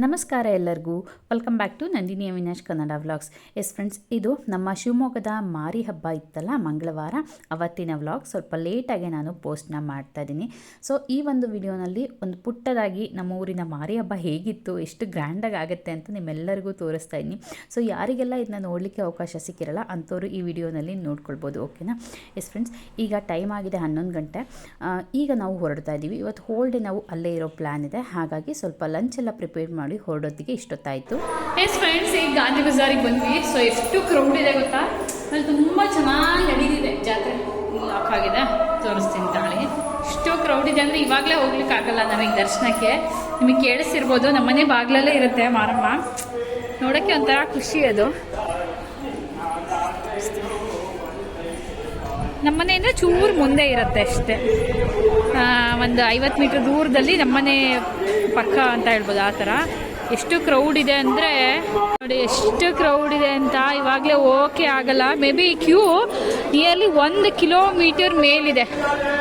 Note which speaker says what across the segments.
Speaker 1: ನಮಸ್ಕಾರ ಎಲ್ಲರಿಗೂ. Welcome back to Nandini Avinash Kannada vlogs yes friends ಇದು ನಮ್ಮ ಶಿವಮೊಗ್ಗದ ಮಾರಿ ಹಬ್ಬ ಇತ್ತಲ್ಲ, ಮಂಗಳವಾರ. ಅವತ್ತಿನ ವ್ಲಾಗ್ ಸ್ವಲ್ಪ ಲೇಟಾಗಿ ನಾನು ಪೋಸ್ಟ್ನ ಮಾಡ್ತಾ ಇದ್ದೀನಿ. ಸೊ ಈ ಒಂದು ವಿಡಿಯೋನಲ್ಲಿ ಒಂದು ಪುಟ್ಟದಾಗಿ ನಮ್ಮ ಊರಿನ ಮಾರಿ ಹಬ್ಬ ಹೇಗಿತ್ತು, ಎಷ್ಟು ಗ್ರ್ಯಾಂಡಾಗಿ ಆಗುತ್ತೆ ಅಂತ ನಿಮ್ಮೆಲ್ಲರಿಗೂ ತೋರಿಸ್ತಾ ಇದ್ದೀನಿ. ಸೊ ಯಾರಿಗೆಲ್ಲ ಇದನ್ನ ನೋಡಲಿಕ್ಕೆ ಅವಕಾಶ ಸಿಕ್ಕಿರಲ್ಲ, ಅಂಥವ್ರು ಈ ವಿಡಿಯೋನಲ್ಲಿ ನೋಡ್ಕೊಳ್ಬೋದು ಓಕೆನಾ ಎಸ್ ಫ್ರೆಂಡ್ಸ್ ಈಗ ಟೈಮ್ ಆಗಿದೆ ಹನ್ನೊಂದು ಗಂಟೆ. ಈಗ ನಾವು ಹೊರಡ್ತಾ ಇದ್ದೀವಿ. ಇವತ್ತು ಹೋಲ್ ಡೇ ನಾವು ಅಲ್ಲೇ ಇರೋ ಪ್ಲ್ಯಾನ್ ಇದೆ. ಹಾಗಾಗಿ ಸ್ವಲ್ಪ ಲಂಚ್ ಎಲ್ಲ ಪ್ರಿಪೇರ್ ಹೊರಡೋದಕ್ಕೆ ಇಷ್ಟೊತ್ತಾಯಿತು.
Speaker 2: ಎಸ್ ಫ್ರೆಂಡ್ಸ್ ಈಗ ಗಾಂಧಿ ಬಜಾರಿಗೆ ಬಂದ್ವಿ. ಸೊ ಎಷ್ಟು ಕ್ರೌಡ್ ಇದೆ ಗೊತ್ತಾ? ಅಲ್ಲಿ ತುಂಬ ಚೆನ್ನಾಗಿ ನಡೀತಿದೆ ಜಾತ್ರೆ. ಲಾಕ್ ಆಗಿದೆ. ತೋರಿಸ್ತೀನಿ ತಾಳಿ. ಎಷ್ಟು ಕ್ರೌಡ್ ಇದೆ ಅಂದರೆ ಇವಾಗಲೇ ಹೋಗ್ಲಿಕ್ಕೆ ಆಗಲ್ಲ ನಮಗೆ ದರ್ಶನಕ್ಕೆ. ನಿಮಗೆ ಕೇಳಿಸಿರ್ಬೋದು. ನಮ್ಮನೆ ಬಾಗ್ಲಲ್ಲೇ ಇರುತ್ತೆ ಮಾರಮ್ಮ. ನೋಡೋಕ್ಕೆ ಒಂಥರ ಖುಷಿ ಅದು. ನಮ್ಮನೆಯಿಂದ ಚೂರು ಮುಂದೆ ಇರುತ್ತೆ ಅಷ್ಟೇ. ಒಂದು ಐವತ್ತು ಮೀಟ್ರ್ ದೂರದಲ್ಲಿ ನಮ್ಮನೆ ಪಕ್ಕ ಅಂತ ಹೇಳ್ಬೋದು ಆ ಥರ. ಎಷ್ಟು ಕ್ರೌಡ್ ಇದೆ ಅಂದರೆ ನೋಡಿ, ಎಷ್ಟು ಕ್ರೌಡ್ ಇದೆ ಅಂತ ಇವಾಗಲೇ ಓಕೆ ಆಗಲ್ಲ. ಮೇ ಬಿ ಕ್ಯೂ ನಿಯರ್ಲಿ ಒಂದು ಕಿಲೋಮೀಟರ್ ಮೇಲಿದೆ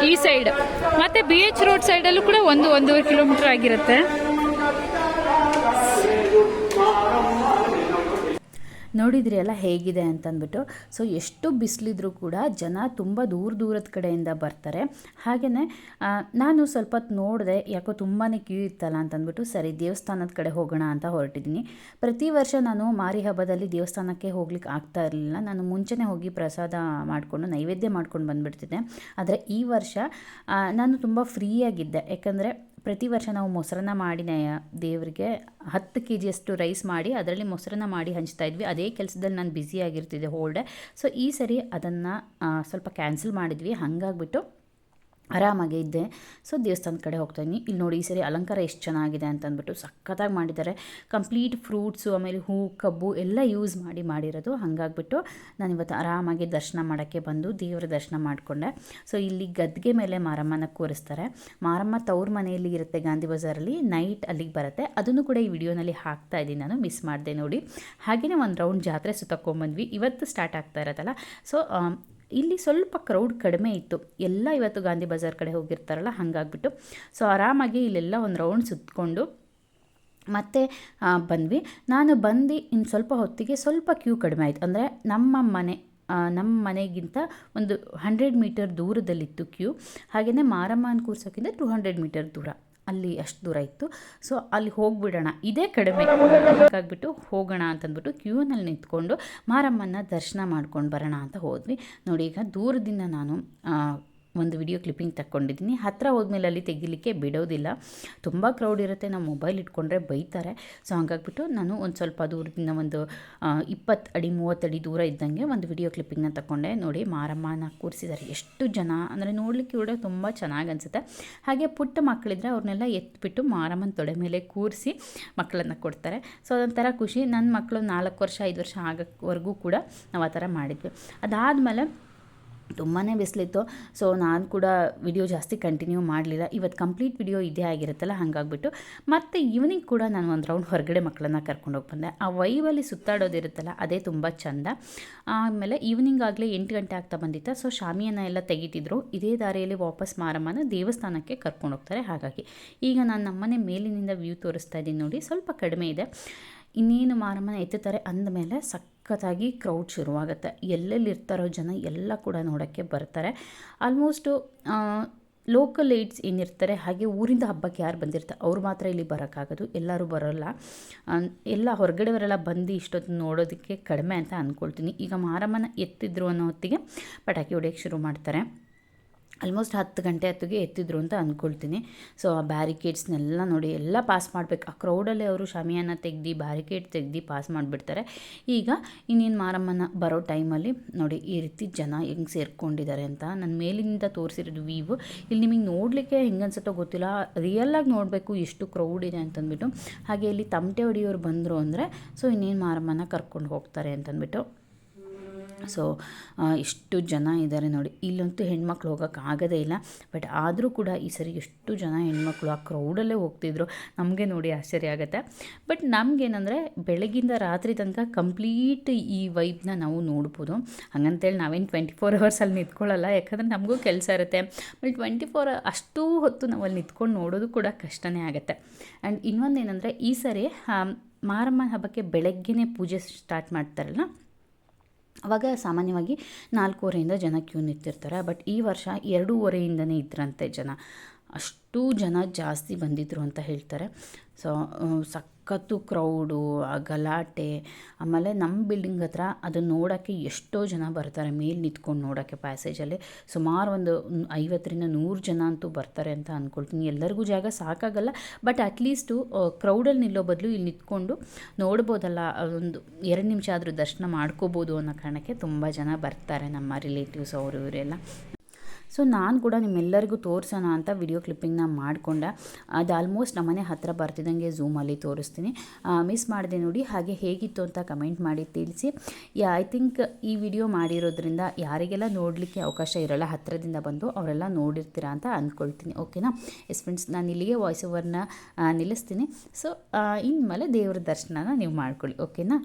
Speaker 2: ಈ ಸೈಡ್ ಮತ್ತು ಬಿ ಎಚ್ ರೋಡ್ ಸೈಡಲ್ಲೂ ಕೂಡ ಒಂದು, ಒಂದೂವರೆ ಕಿಲೋಮೀಟರ್ ಆಗಿರುತ್ತೆ.
Speaker 1: ನೋಡಿದ್ರಿ ಅಲ್ಲ ಹೇಗಿದೆ ಅಂತಂದ್ಬಿಟ್ಟು. ಸೊ ಎಷ್ಟು ಬಿಸಿಲಿದ್ರೂ ಕೂಡ ಜನ ತುಂಬ ದೂರ ದೂರದ ಕಡೆಯಿಂದ ಬರ್ತಾರೆ. ಹಾಗೆಯೇ ನಾನು ಸ್ವಲ್ಪ ನೋಡಿದೆ, ಯಾಕೋ ತುಂಬಾ ಕ್ಯೂ ಇತ್ತಲ್ಲ ಅಂತಂದ್ಬಿಟ್ಟು, ಸರಿ ದೇವಸ್ಥಾನದ ಕಡೆ ಹೋಗೋಣ ಅಂತ ಹೊರಟಿದ್ದೀನಿ. ಪ್ರತಿ ವರ್ಷ ನಾನು ಮಾರಿ ಹಬ್ಬದಲ್ಲಿ ದೇವಸ್ಥಾನಕ್ಕೆ ಹೋಗ್ಲಿಕ್ಕೆ ಆಗ್ತಾ ಇರಲಿಲ್ಲ. ನಾನು ಮುಂಚೆನೇ ಹೋಗಿ ಪ್ರಸಾದ ಮಾಡಿಕೊಂಡು, ನೈವೇದ್ಯ ಮಾಡ್ಕೊಂಡು ಬಂದುಬಿಡ್ತಿದ್ದೆ. ಆದರೆ ಈ ವರ್ಷ ನಾನು ತುಂಬ ಫ್ರೀಯಾಗಿದ್ದೆ ಯಾಕಂದರೆ ಪ್ರತಿ ವರ್ಷ ನಾವು ಮೊಸರನ್ನ ಮಾಡಿ ದೇವರಿಗೆ ಹತ್ತು ಕೆ ಜಿಯಷ್ಟು ರೈಸ್ ಮಾಡಿ ಅದರಲ್ಲಿ ಮೊಸರನ್ನ ಮಾಡಿ ಹಂಚ್ತಾ ಇದ್ವಿ. ಅದೇ ಕೆಲಸದಲ್ಲಿ ನಾನು ಬ್ಯುಸಿ ಆಗಿರ್ತಿದ್ದೆ ಹೋಲ್ಡೆ ಸೊ ಈ ಸರಿ ಅದನ್ನು ಸ್ವಲ್ಪ ಕ್ಯಾನ್ಸಲ್ ಮಾಡಿದ್ವಿ. ಹಾಗಾಗ್ಬಿಟ್ಟು ಆರಾಮಾಗಿ ಇದ್ದೆ. ಸೊ ದೇವಸ್ಥಾನದ ಕಡೆ ಹೋಗ್ತಾಯಿದ್ದೀನಿ ಇಲ್ಲಿ ನೋಡಿ ಈ ಸರಿ ಅಲಂಕಾರ ಎಷ್ಟು ಚೆನ್ನಾಗಿದೆ ಅಂತ ಅಂದ್ಬಿಟ್ಟು ಸಖತ್ತಾಗಿ ಮಾಡಿದ್ದಾರೆ. ಕಂಪ್ಲೀಟ್ ಫ್ರೂಟ್ಸು ಆಮೇಲೆ ಹೂ, ಕಬ್ಬು ಎಲ್ಲ ಯೂಸ್ ಮಾಡಿ ಮಾಡಿರೋದು. ಹಾಗಾಗ್ಬಿಟ್ಟು ನಾನು ಇವತ್ತು ಆರಾಮಾಗಿ ದರ್ಶನ ಮಾಡೋಕ್ಕೆ ಬಂದು ದೇವರ ದರ್ಶನ ಮಾಡಿಕೊಂಡೆ. ಸೊ ಇಲ್ಲಿ ಗದ್ದಿಗೆ ಮೇಲೆ ಮಾರಮ್ಮನ ಕೂರಿಸ್ತಾರೆ. ಮಾರಮ್ಮ ತವ್ರ ಮನೆಯಲ್ಲಿ ಇರುತ್ತೆ ಗಾಂಧಿ ಬಜಾರಲ್ಲಿ. ನೈಟ್ ಅಲ್ಲಿಗೆ ಬರುತ್ತೆ. ಅದನ್ನು ಕೂಡ ಈ ವಿಡಿಯೋನಲ್ಲಿ ಹಾಕ್ತಾ ಇದ್ದೀನಿ. ನಾನು ಮಿಸ್ ಮಾಡಿದೆ ನೋಡಿ. ಹಾಗೆಯೇ ಒಂದು ರೌಂಡ್ ಜಾತ್ರೆ ಸುತ್ತಕೊಂಡ್ಬಂದ್ವಿ ಇವತ್ತು ಸ್ಟಾರ್ಟ್ ಆಗ್ತಾ ಇರೋದಲ್ಲ ಸೊ ಇಲ್ಲಿ ಸ್ವಲ್ಪ ಕ್ರೌಡ್ ಕಡಿಮೆ ಇತ್ತು. ಎಲ್ಲ ಇವತ್ತು ಗಾಂಧಿ ಬಜಾರ್ ಕಡೆ ಹೋಗಿರ್ತಾರಲ್ಲ, ಹಾಗಾಗ್ಬಿಟ್ಟು. ಸೊ ಆರಾಮಾಗಿ ಇಲ್ಲೆಲ್ಲ ಒಂದು ರೌಂಡ್ ಸುತ್ತಕೊಂಡು ಮತ್ತೆ ಬಂದ್ವಿ. ನಾನು ಬಂದು ಇನ್ನು ಸ್ವಲ್ಪ ಹೊತ್ತಿಗೆ ಸ್ವಲ್ಪ ಕ್ಯೂ ಕಡಿಮೆ ಆಯಿತು. ಅಂದರೆ ನಮ್ಮ ಮನೆ ನಮ್ಮ ಮನೆಗಿಂತ ಒಂದು ಹಂಡ್ರೆಡ್ ಮೀಟರ್ ದೂರದಲ್ಲಿತ್ತು ಕ್ಯೂ ಹಾಗೆಯೇ ಮಾರಮ್ಮನ ಕೂರ್ಸೋಕ್ಕಿಂತ ಟೂ ಹಂಡ್ರೆಡ್ ಮೀಟರ್ ದೂರ. ಅಲ್ಲಿ ಅಷ್ಟು ದೂರ ಇತ್ತು. ಸೊ ಅಲ್ಲಿ ಹೋಗಿಬಿಡೋಣ. ಇದೇ ಕಡಿಮೆ. ಹಾಗಾಗ್ಬಿಟ್ಟು ಹೋಗೋಣ ಅಂತಂದ್ಬಿಟ್ಟು ಕ್ಯೂನಲ್ಲಿ ನಿಂತ್ಕೊಂಡು ಮಾರಮ್ಮನ ದರ್ಶನ ಮಾಡ್ಕೊಂಡು ಬರೋಣ ಅಂತ ಹೋದ್ವಿ. ನೋಡಿ, ಈಗ ದೂರದಿಂದ ನಾನು ಒಂದು ವಿಡಿಯೋ ಕ್ಲಿಪ್ಪಿಂಗ್ ತಗೊಂಡಿದ್ದೀನಿ ಹತ್ತಿರ ಹೋದ್ಮೇಲೆ ಅಲ್ಲಿ ತೆಗಿಲಿಕ್ಕೆ ಬಿಡೋದಿಲ್ಲ. ತುಂಬ ಕ್ರೌಡ್ ಇರುತ್ತೆ. ನಾವು ಮೊಬೈಲ್ ಇಟ್ಕೊಂಡ್ರೆ ಬೈತಾರೆ. ಸೊ ಹಾಗಾಗ್ಬಿಟ್ಟು ನಾನು ಒಂದು ಸ್ವಲ್ಪ ದೂರದಿಂದ ಒಂದು ಇಪ್ಪತ್ತು ಅಡಿ, ಮೂವತ್ತು ಅಡಿ ದೂರ ಇದ್ದಂಗೆ ಒಂದು ವಿಡಿಯೋ ಕ್ಲಿಪ್ಪಿಂಗ್ನ ತಗೊಂಡೆ ನೋಡಿ ಮಾರಮ್ಮನ ಕೂರಿಸಿದ್ದಾರೆ. ಎಷ್ಟು ಜನ, ಅಂದರೆ ನೋಡಲಿಕ್ಕೆ ಕೂಡ ತುಂಬ ಚೆನ್ನಾಗಿ ಅನಿಸುತ್ತೆ. ಹಾಗೆ ಪುಟ್ಟ ಮಕ್ಕಳಿದ್ರೆ ಅವ್ರನ್ನೆಲ್ಲ ಎತ್ಬಿಟ್ಟು ಮಾರಮ್ಮನ ತೊಡೆ ಮೇಲೆ ಕೂರಿಸಿ ಮಕ್ಕಳನ್ನು ಕೊಡ್ತಾರೆ. ಸೊ ಅದೊಂಥರ ಖುಷಿ. ನನ್ನ ಮಕ್ಕಳು ನಾಲ್ಕು ವರ್ಷ, ಐದು ವರ್ಷ ಆಗೋವರೆಗೂ ಕೂಡ ನಾವು ಆ ಥರ ಮಾಡಿದ್ವಿ. ಅದಾದಮೇಲೆ ತುಂಬಾ ಬಿಸಿಲಿತ್ತು. ಸೊ ನಾನು ಕೂಡ ವಿಡಿಯೋ ಜಾಸ್ತಿ ಕಂಟಿನ್ಯೂ ಮಾಡಲಿಲ್ಲ. ಇವತ್ತು ಕಂಪ್ಲೀಟ್ ವಿಡಿಯೋ ಇದೇ ಆಗಿರುತ್ತಲ್ಲ, ಹಾಗಾಗ್ಬಿಟ್ಟು. ಮತ್ತು ಈವ್ನಿಂಗ್ ಕೂಡ ನಾನು ಒಂದು ರೌಂಡ್ ಹೊರಗಡೆ ಮಕ್ಕಳನ್ನ ಕರ್ಕೊಂಡು ಹೋಗಿ ಬಂದೆ. ಆ ವೈಬಲ್ಲಿ ಸುತ್ತಾಡೋದಿರುತ್ತಲ್ಲ ಅದೇ ತುಂಬ ಚಂದ. ಆಮೇಲೆ ಈವ್ನಿಂಗ್ ಆಗಲೇ ಎಂಟು ಗಂಟೆ ಆಗ್ತಾ ಬಂದಿತ್ತು ಸೊ ಶಾಮಿಯನ್ನು ಎಲ್ಲ ತೆಗಿತಿದ್ರು. ಇದೇ ದಾರಿಯಲ್ಲಿ ವಾಪಸ್ ಮಾರಮ್ಮನ ದೇವಸ್ಥಾನಕ್ಕೆ ಕರ್ಕೊಂಡು ಹೋಗ್ತಾರೆ, ಹಾಗಾಗಿ. ಈಗ ನಾನು ನಮ್ಮನೆ ಮೇಲಿನಿಂದ ವ್ಯೂ ತೋರಿಸ್ತಾ ಇದ್ದೀನಿ ನೋಡಿ, ಸ್ವಲ್ಪ ಕಡಿಮೆ ಇದೆ. ಇನ್ನೇನು ಮಾರಮ್ಮನ ಎತ್ತುತ್ತಾರೆ ಅಂದಮೇಲೆ ಸಖತ್ತಾಗಿ ಕ್ರೌಡ್ ಶುರುವಾಗುತ್ತೆ. ಎಲ್ಲೆಲ್ಲಿರ್ತಾರೋ ಜನ ಎಲ್ಲ ಕೂಡ ನೋಡೋಕ್ಕೆ ಬರ್ತಾರೆ. ಆಲ್ಮೋಸ್ಟು ಲೋಕಲ್ ಏಡ್ಸ್ ಏನಿರ್ತಾರೆ, ಹಾಗೆ ಊರಿಂದ ಹಬ್ಬಕ್ಕೆ ಯಾರು ಬಂದಿರ್ತಾರೆ, ಅವ್ರು ಮಾತ್ರ ಇಲ್ಲಿ ಬರೋಕ್ಕಾಗೋದು, ಎಲ್ಲರೂ ಬರೋಲ್ಲ. ಎಲ್ಲ ಹೊರಗಡೆಯವರೆಲ್ಲ ಬಂದು ಇಷ್ಟೊತ್ತು ನೋಡೋದಕ್ಕೆ ಕಡಿಮೆ ಅಂತ ಅಂದ್ಕೊಳ್ತೀನಿ ಈಗ ಮಾರಮ್ಮನ ಎತ್ತಿದ್ರು ಅನ್ನೋ ಹೊತ್ತಿಗೆ ಪಟಾಕಿ ಹೊಡೆಯೋಕ್ಕೆ ಶುರು ಮಾಡ್ತಾರೆ. ಆಲ್ಮೋಸ್ಟ್ ಹತ್ತು ಗಂಟೆ ಹತ್ತಿಗೆ ಎತ್ತಿದ್ರು ಅಂತ ಅಂದ್ಕೊಳ್ತೀನಿ ಸೊ ಆ ಬ್ಯಾರಿಕೇಡ್ಸ್ನೆಲ್ಲ ನೋಡಿ ಎಲ್ಲ ಪಾಸ್ ಮಾಡಬೇಕು. ಆ ಕ್ರೌಡಲ್ಲೇ ಅವರು ಶಾಮಿಯಾನ ತೆಗ್ದು ಬ್ಯಾರಿಕೇಡ್ ತೆಗ್ದು ಪಾಸ್ ಮಾಡಿಬಿಡ್ತಾರೆ. ಈಗ ಇನ್ನೇನು ಮಾರಮ್ಮನ ಬರೋ ಟೈಮಲ್ಲಿ ನೋಡಿ ಈ ರೀತಿ ಜನ ಹೆಂಗೆ ಸೇರ್ಕೊಂಡಿದ್ದಾರೆ ಅಂತ ನನ್ನ ಮೇಲಿನಿಂದ ತೋರಿಸಿರೋದು ವೀವು ಇಲ್ಲಿ ನಿಮಗೆ ನೋಡಲಿಕ್ಕೆ ಹೆಂಗೆ ಅನ್ಸುತ್ತೋ ಗೊತ್ತಿಲ್ಲ. ರಿಯಲ್ಲಾಗಿ ನೋಡಬೇಕು ಎಷ್ಟು ಕ್ರೌಡ್ ಇದೆ ಅಂತಂದ್ಬಿಟ್ಟು. ಹಾಗೆ ಇಲ್ಲಿ ತಮಟೆ ಹೊಡಿಯೋರು ಬಂದರು ಅಂದರೆ ಸೊ ಇನ್ನೇನು ಮಾರಮ್ಮನ ಕರ್ಕೊಂಡು ಹೋಗ್ತಾರೆ ಅಂತಂದ್ಬಿಟ್ಟು ಸೊ ಎಷ್ಟು ಜನ ಇದ್ದಾರೆ ನೋಡಿ. ಇಲ್ಲಂತೂ ಹೆಣ್ಮಕ್ಳು ಹೋಗೋಕೆ ಆಗೋದೇ ಇಲ್ಲ. ಬಟ್ ಆದರೂ ಕೂಡ ಈ ಸರಿ ಎಷ್ಟು ಜನ ಹೆಣ್ಮಕ್ಳು ಆ ಕ್ರೌಡಲ್ಲೇ ಹೋಗ್ತಿದ್ರು, ನಮಗೆ ನೋಡಿ ಆಶ್ಚರ್ಯ ಆಗುತ್ತೆ. ಬಟ್ ನಮಗೇನಂದರೆ ಬೆಳಗಿಂದ ರಾತ್ರಿ ತನಕ ಕಂಪ್ಲೀಟ್ ಈ ವೈಬ್ನ ನಾವು ನೋಡ್ಬೋದು. ಹಂಗಂತೇಳಿ ನಾವೇನು ಟ್ವೆಂಟಿ ಫೋರ್ ಅವರ್ಸಲ್ಲಿ ನಿಂತ್ಕೊಳ್ಳಲ್ಲ. ಯಾಕಂದರೆ ನಮಗೂ ಕೆಲಸ ಇರುತ್ತೆ. ಬಟ್ ಟ್ವೆಂಟಿ ಫೋರ್ ಅಷ್ಟು ಹೊತ್ತು ನಾವು ಅಲ್ಲಿ ನಿಂತ್ಕೊಂಡು ನೋಡೋದು ಕೂಡ ಕಷ್ಟನೇ ಆಗುತ್ತೆ. ಆ್ಯಂಡ್ ಇನ್ನೊಂದೇನೆಂದರೆ ಈ ಸರಿ ಮಾರಮ್ಮನ ಹಬ್ಬಕ್ಕೆ ಬೆಳಗ್ಗೆನೇ ಪೂಜೆ ಸ್ಟಾರ್ಟ್ ಮಾಡ್ತಾರಲ್ಲ? ಅವಾಗ ಸಾಮಾನ್ಯವಾಗಿ ನಾಲ್ಕೂವರೆಯಿಂದ ಜನ ಕ್ಯೂ ನಿಂತಿರ್ತಾರೆ. ಬಟ್ ಈ ವರ್ಷ ಎರಡೂವರೆಯಿಂದನೇ ಇದ್ರಂತೆ ಜನ. ಅಷ್ಟು ಜನ ಜಾಸ್ತಿ ಬಂದಿದ್ದರು ಅಂತ ಹೇಳ್ತಾರೆ. ಸೊ ಸಖತ್ತು ಕ್ರೌಡು, ಆ ಗಲಾಟೆ, ಆಮೇಲೆ ನಮ್ಮ ಬಿಲ್ಡಿಂಗ್ ಹತ್ರ ಅದನ್ನು ನೋಡೋಕ್ಕೆ ಎಷ್ಟೋ ಜನ ಬರ್ತಾರೆ, ಮೇಲೆ ನಿಂತ್ಕೊಂಡು ನೋಡೋಕ್ಕೆ ಪ್ಯಾಸೇಜಲ್ಲಿ ಸುಮಾರು ಒಂದು ಐವತ್ತರಿಂದ ನೂರು ಜನ ಅಂತೂ ಬರ್ತಾರೆ ಅಂತ ಅಂದ್ಕೊಳ್ತೀನಿ ಎಲ್ಲರಿಗೂ ಜಾಗ ಸಾಕಾಗಲ್ಲ ಬಟ್ ಅಟ್ಲೀಸ್ಟು ಕ್ರೌಡಲ್ಲಿ ನಿಲ್ಲೋ ಬದಲು ಇಲ್ಲಿ ನಿಂತ್ಕೊಂಡು ನೋಡ್ಬೋದಲ್ಲ ಒಂದು ಎರಡು ನಿಮಿಷ ಆದರೂ ದರ್ಶನ ಮಾಡ್ಕೋಬೋದು ಅನ್ನೋ ಕಾರಣಕ್ಕೆ ತುಂಬ ಜನ ಬರ್ತಾರೆ ನಮ್ಮ ರಿಲೇಟಿವ್ಸ್ ಅವರು, ಇವರೆಲ್ಲ. ಸೊ ನಾನು ಕೂಡ ನಿಮ್ಮೆಲ್ಲರಿಗೂ ತೋರಿಸೋಣ ಅಂತ ವಿಡಿಯೋ ಕ್ಲಿಪ್ಪಿಂಗ್ನ ಮಾಡಿಕೊಂಡೆ. ಅದು ಆಲ್ಮೋಸ್ಟ್ ನಮ್ಮನೆ ಹತ್ತಿರ ಬರ್ತಿದ್ದಂಗೆ ಝೂಮಲ್ಲಿ ತೋರಿಸ್ತೀನಿ. ಮಿಸ್ ಮಾಡಿದೆ ನೋಡಿ, ಹಾಗೆ ಹೇಗಿತ್ತು ಅಂತ ಕಮೆಂಟ್ ಮಾಡಿ ತಿಳಿಸಿ. ಐ ಥಿಂಕ್ ಈ ವಿಡಿಯೋ ಮಾಡಿರೋದ್ರಿಂದ ಯಾರಿಗೆಲ್ಲ ನೋಡಲಿಕ್ಕೆ ಅವಕಾಶ ಇರೋಲ್ಲ ಹತ್ತಿರದಿಂದ ಬಂದು ಅವರೆಲ್ಲ ನೋಡಿರ್ತೀರಾ ಅಂತ ಅಂದ್ಕೊಳ್ತೀನಿ ಓಕೆನಾ ಎಸ್ ಫ್ರೆಂಡ್ಸ್ ನಾನು ಇಲ್ಲಿಗೆ ವಾಯ್ಸ್ ಓವರ್ನ ನಿಲ್ಲಿಸ್ತೀನಿ. ಸೊ ಇನ್ಮೇಲೆ ದೇವ್ರ ದರ್ಶನನ ನೀವು ಮಾಡ್ಕೊಳ್ಳಿ ಓಕೆನಾ